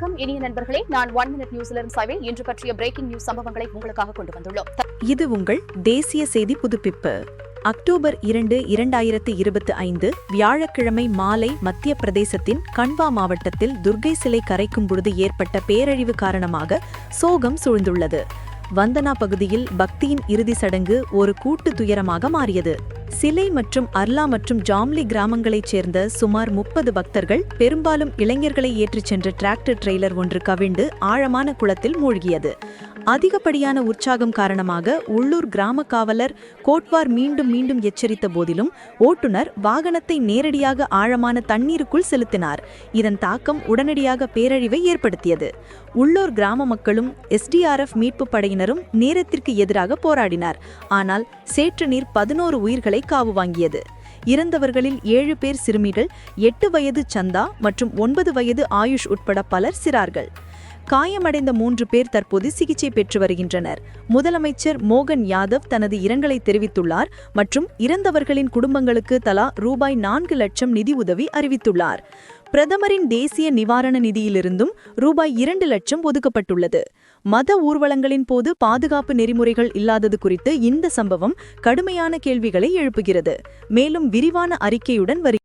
வணக்கம். இனிய நண்பர்களே நான் ஒன் மினிட் நியூஸிலிருந்து சவே இன்று பற்றிய பிரேக்கிங் நியூஸ் சம்பவங்களை உங்களுக்காக கொண்டு வந்துள்ளோம். இது உங்கள் தேசிய செய்தி புதுப்பிப்பு. அக்டோபர் இரண்டு இரண்டாயிரத்து இருபத்தி ஐந்து வியாழக்கிழமை மாலை மத்திய பிரதேசத்தின் கண்வா மாவட்டத்தில் துர்கை சிலை கரைக்கும் பொழுது ஏற்பட்ட பேரழிவு காரணமாக சோகம் சூழ்ந்துள்ளது. வந்தனா பகுதியில் பக்தியின் இறுதி சடங்கு ஒரு கூட்டு துயரமாக மாறியது. சிலை மற்றும் அர்லா மற்றும் ஜாம்லி கிராமங்களைச் சேர்ந்த சுமார் முப்பது பக்தர்கள் பெரும்பாலும் இளைஞர்களை ஏற்றிச் சென்ற டிராக்டர் ட்ரெய்லர் ஒன்று கவிழ்ந்து ஆழமான குளத்தில் மூழ்கியது. அதிகப்படியான உற்சாகம் காரணமாக உள்ளூர் கிராம காவலர் கோட்வார் மீண்டும் மீண்டும் எச்சரித்த போதிலும் ஓட்டுநர் வாகனத்தை நேரடியாக ஆழமான தண்ணீருக்குள் செலுத்தினார். இதன் தாக்கம் உடனடியாக பேரழிவை ஏற்படுத்தியது. உள்ளூர் கிராம மக்களும் எஸ்டிஆர்எஃப் மீட்பு படையினரும் நேரத்திற்கு எதிராக போராடினார். ஆனால் சேற்று நீர் பதினோரு உயிர்களை காவு வாங்கியது. இறந்தவர்களில் ஏழு பேர் சிறுமிகள் எட்டு வயது சந்தா மற்றும் ஒன்பது வயது ஆயுஷ் உட்பட பலர் சிறார்கள். காயமடைந்த மூன்று பேர் தற்போது சிகிச்சை பெற்று வருகின்றனர். முதலமைச்சர் மோகன் யாதவ் தனது இரங்கலை தெரிவித்துள்ளார் மற்றும் இறந்தவர்களின் குடும்பங்களுக்கு தலா ரூபாய் நான்கு லட்சம் நிதி உதவி அறிவித்துள்ளார். பிரதமரின் தேசிய நிவாரண நிதியிலிருந்தும் ரூபாய் இரண்டு லட்சம் ஒதுக்கப்பட்டுள்ளது. மத ஊர்வலங்களின் போது பாதுகாப்பு நெறிமுறைகள் இல்லாதது குறித்து இந்த சம்பவம் கடுமையான கேள்விகளை எழுப்புகிறது. மேலும் விரிவான அறிக்கையுடன் வருகிறது